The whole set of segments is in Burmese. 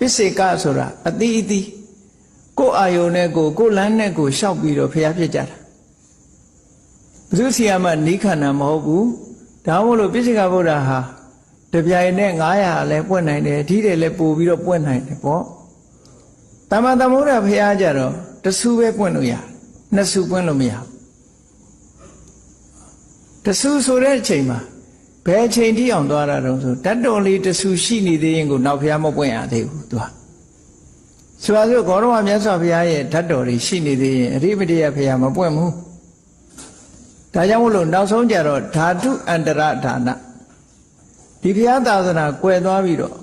ပစ္စေကဆိုတာအတိအတိကိုယ်အာယုန်နဲ့ကိုယ်ကိုယ်လမ်းနဲ့ကိုယ်ရှောက်ပြီးတော့ဖျားဖြစ်ကြတာဘုသူစီယမနိခန္ဓာမဟုတ်ဘူးဒါမှမဟုတ်လို့ပစ္စေကဗုဒ္ဓဟာတပြိုင်နဲ့900လည်းပွင့်နိုင်တယ်ဓိတယ်လည်းပို့ပြီးတော့ပွင့်နိုင်တယ်ပေါ့တမန်တမုဒ္ဒဖျားကြတော့တဆူပဲပွင့်လို့ရတယ်နှစ်ဆူပွင့်လို့မရဘူးတဆူဆိုတဲ့အချိန်မှာ ဘယ်အချိန်ထိအောင်သွားတာတုံးဆိုတတ်တော်လေးတဆူရှိနေသေးရင်ကိုနောက်ဖျားမပွင့်ရသေးဘူးသူကဆိုပါစို့ဂေါရဝမြတ်စွာဘုရားရဲ့ဓာတ်တော်တွေရှိနေသေးရင်အရိပတိယဘုရားမပွင့်ဘူးဒါကြောင့်မလို့နောက်ဆုံးကြတော့ဓာတုအန္တရဒါနဒီဘုရားသာသနာကွယ်သွားပြီးတော့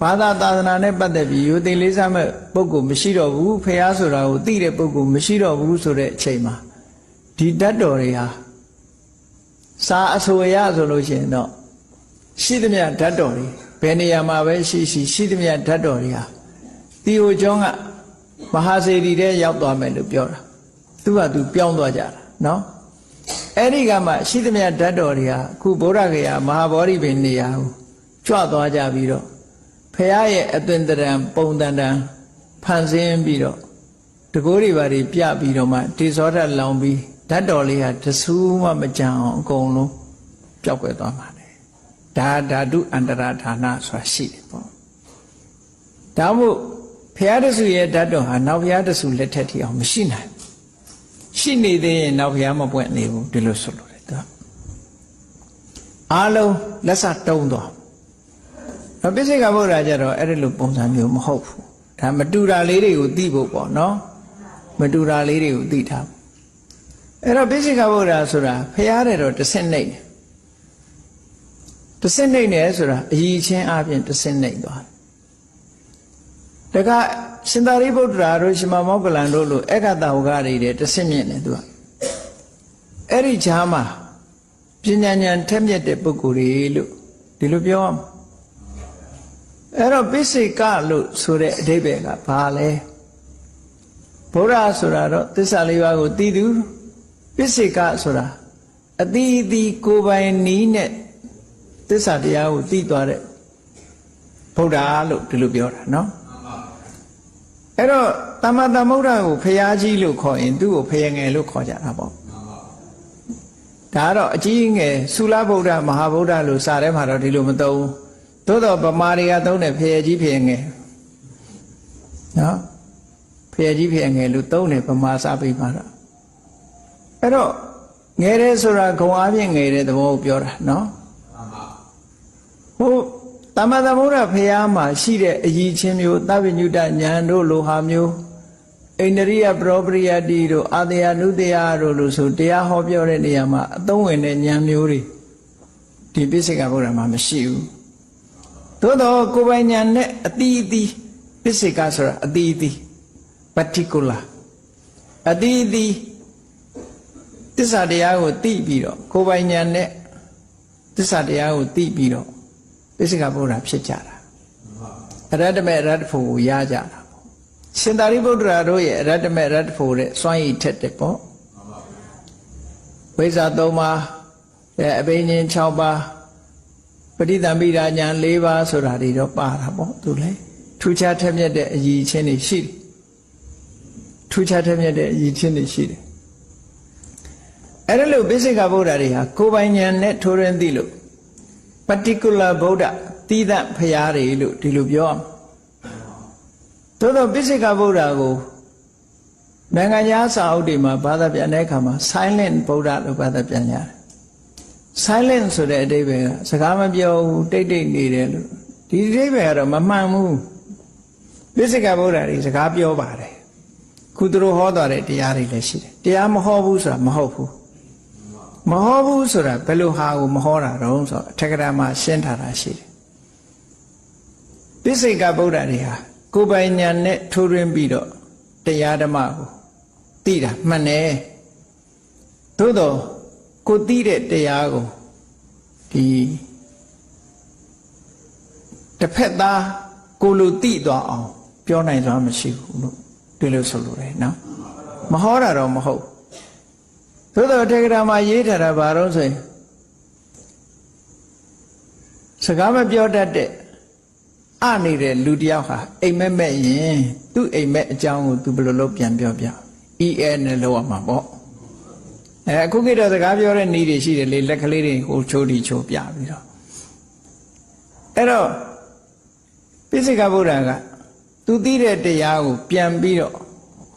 ဘာသာသာသနာနဲ့ပတ်သက်ပြီးယူသိလေးစားမဲ့ပုဂ္ဂိုလ်မရှိတော့ဘူးဘုရားဆိုတာကိုသိတဲ့ပုဂ္ဂိုလ်မရှိတော့ဘူးဆိုတဲ့အချိန်မှာဒီဓာတ်တော်တွေဟာ စာအဆိုရဆိုလို့ရှိရင်တော့ရှိသမျှဓာတ်တော်တွေဘယ်နေရာမှာပဲရှိရှိရှိသမျှဓာတ်တော်တွေဟာတီဟိုကျောင်းကမဟာစေတီတဲ့ရောက်သွားမယ်လို့ပြောတာသူကသူပြောင်းသွားကြတာနော်အဲ့ဒီကမှရှိသမျှဓာတ်တော်တွေဟာအခုဗုဒ္ဓဂယာမဟာဗောဓိပင်နေရာကိုကြွသွားကြပြီးတော့ဖရာရဲ့အသွင်တရံပုံတန်တန်ဖန်ဆင်းပြီးတော့တကိုးတွေပါတွေပြပြီးတော့မှတေဇောဓာတ်လောင်ပြီး ဓာတ်တော်လေးဟာတဆူးမှမကြံအောင်အကုန်လုံးပျောက်ကွယ်သွားမှာလေဒါဓာတုအန္တရာဌာနဆိုတာရှိတယ်ပေါ့ဒါမို့ဖရာတဆူရဲ့ဓာတ်တော်ဟာနောက်ဖရာတဆူလက်ထက်ထိအောင်မရှိနိုင်ဘူးရှိနေသေးရင်နောက်ဖရာမပွင့်နေဘူးဒီလိုဆိုလို့တယ်သူကအားလုံးလက်စတုံးသွားတော့ပိစိကဗုဒ္ဓကျတော့အဲ့ဒီလိုပုံစံမျိုးမဟုတ်ဘူးဒါမတူတာလေးတွေကိုသိဖို့ပေါ့နော်မတူတာလေးတွေကိုသိထားဖို့ အဲ့တော့ပိစိကဗုဒ္ဓဆိုတာဖရာတဲ့တော့တစ်ဆင့်နှိမ့်တယ်တစ်ဆင့်နှိမ့်တယ်ဆိုတာအည်ချင်းအပြင်တစ်ဆင့်နှိမ့်သွားတယ်တခါရှင်သာရိပုတ္တရာတို့ရှင်မမောကလန်တို့လိုအက္ခတဝကတွေတဲ့တစ်ဆင့်မြင့်တယ်သူကအဲ့ဒီဈာမှာပညာဉာဏ်ထက်မြက်တဲ့ပုဂ္ဂိုလ်တွေလို့ဒီလိုပြောအောင်အဲ့တော့ပိစိကလို့ဆိုတဲ့အဓိပ္ပာယ်ကဘာလဲဘုရားဆိုတာတော့သစ္စာလေးပါးကိုသိသူ ပိစိကဆိုတာအတိအသီးကိုယ်ပိုင်နီးနဲ့သစ္စာတရားကိုသိသွားတဲ့ဘုရားလို့ဒီလိုပြောတာနော်အဲ့တော့တမန်သမုဒ္ဒကိုဖျားကြီးလို့ခေါ်ရင်သူ့ကိုဖယငယ်လို့ခေါ်ကြတာပေါ့ဒါကတော့အကြီးငယ်သုလဗုဒ္ဓမဟာဗုဒ္ဓလို့စာထဲမှာတော့ဒီလိုမသုံးဘူးသို့တော့ဗမာတွေကသုံးတယ်ဖျားကြီးဖျားငယ်နော်ဖျားကြီးဖျားငယ်လို့သုံးတယ်ဗမာစာပေမှာတော့ အဲ့တော့ငယ်တယ်ဆိုတာဂုံအားဖြင့်ငယ်တဲ့သဘောကိုပြောတာနော်ဟုတ်တမန်သမုဒ္ဒဖရာမှာရှိတဲ့အည်ချင်းမျိုးသဗ္ဗညုတညာတို့လိုဟာမျိုးအိန္ဒရိယပရောပရိယတိတို့အာတယနုတယတို့လို့ဆိုတရားဟောပြောတဲ့နေရာမှာအသုံးဝင်တဲ့ဉာဏ်မျိုးတွေဒီပိစိကဗုဒ္ဓမှာမရှိဘူးသို့တော့ကိုယ်ပိုင်ဉာဏ်နဲ့အတိအသီးပိစိကဆိုတာအတိအသီး particular အတိအသီး တစ္ဆာတရားကိုသိပြီးတော့ကိုယ်ပိုင်ဉာဏ်နဲ့တစ္ဆာတရားကိုသိပြီးတော့ပိစိကဗုဒ္ဓဖြစ်ကြတာအရတ္တမေအရတ္တဖို့ကိုရကြတာပေါ့ရှင်သာရိပုတ္တရာတို့ရဲ့အရတ္တမေအရတ္တဖို့တဲ့စွမ်းရည်ထက်တယ်ပေါ့ဝိဇ္ဇာ၃ပါးအဲအဘိညာဉ်6ပါးပဋိသင်္ပိဒါညာ၄ပါးဆိုတာတွေတော့ပါတာပေါ့သူလေထူးခြားထက်မြက်တဲ့အည်ချင်းတွေရှိတယ်ထူးခြားထက်မြက်တဲ့အည်ချင်းတွေရှိတယ် အဲ့ဒါလို့ပိစိကဗုဒ္ဓတွေဟာကိုယ်ပိုင်ဉာဏ်နဲ့ထိုးရင်းသိလို့ particular ဗုဒ္ဓတိသဖရာတွေလို့ဒီလိုပြောအောင်သို့တော့ပိစိကဗုဒ္ဓကိုနိုင်ငံခြားစာအုပ်တွေမှာဘာသာပြန်တဲ့အခါမှာ silent ဗုဒ္ဓလို့ဘာသာပြန်ရတယ် silent ဆိုတဲ့အဓိပ္ပာယ်ကစကားမပြောဘူးတိတ်တိတ်နေတယ်လို့ဒီအဓိပ္ပာယ်ကတော့မမှန်ဘူးပိစိကဗုဒ္ဓတွေစကားပြောပါတယ်ခုသူတို့ဟောတော်တဲ့တရားတွေလည်းရှိတယ်တရားမဟောဘူးဆိုတာမဟုတ်ဘူး မဟောဘူးဆိုတာဘယ်လိုဟာကိုမဟောတာတော့ဆိုတော့အထက်ကရာမှာရှင်းထားတာရှိတယ်ပိစိကဗုဒ္ဓတွေဟာကိုယ်ပိုင်ဉာဏ်နဲ့ထိုးရင်းပြီးတော့တရားဓမ္မကိုသိတာမှန်တယ်သို့တော့ကိုသိတဲ့တရားကိုဒီတစ်ဖက်သားကိုလိုသိသွားအောင် ပြောနိုင်စွာမရှိဘူးလို့ဒီလိုဆိုလိုတယ်နော်မဟောတာတော့မဟုတ် သို့တော့တေဂရာမှာရေးထားတာဘာလို့ဆိုရင်စကားမပြောတတ်တဲ့အနေတဲ့လူတစ်ယောက်ဟာအိမ်မက်မက်ရင်သူ့အိမ်မက်အကြောင်းကိုသူဘယ်လိုလုပ်ပြန်ပြောပြ EL နဲ့လောက်ရမှာပေါ့အဲအခုကိတော့စကားပြောတဲ့နည်းတွေရှိတယ်လေလက်ကလေးတွေဟိုချိုးတီချိုးပြပြီးတော့အဲ့တော့ပိစိကဗုဒ္ဓကသူသိတဲ့တရားကိုပြန်ပြီးတော့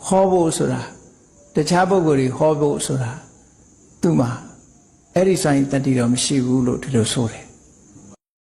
ဟောဖို့ဆိုတာတခြားပုဂ္ဂိုလ်တွေဟောဖို့ဆိုတာ သူ့မှာအဲ့ဒီဆိုင်တတ္တိတော့မရှိဘူးလို့ဒီလိုဆိုတယ်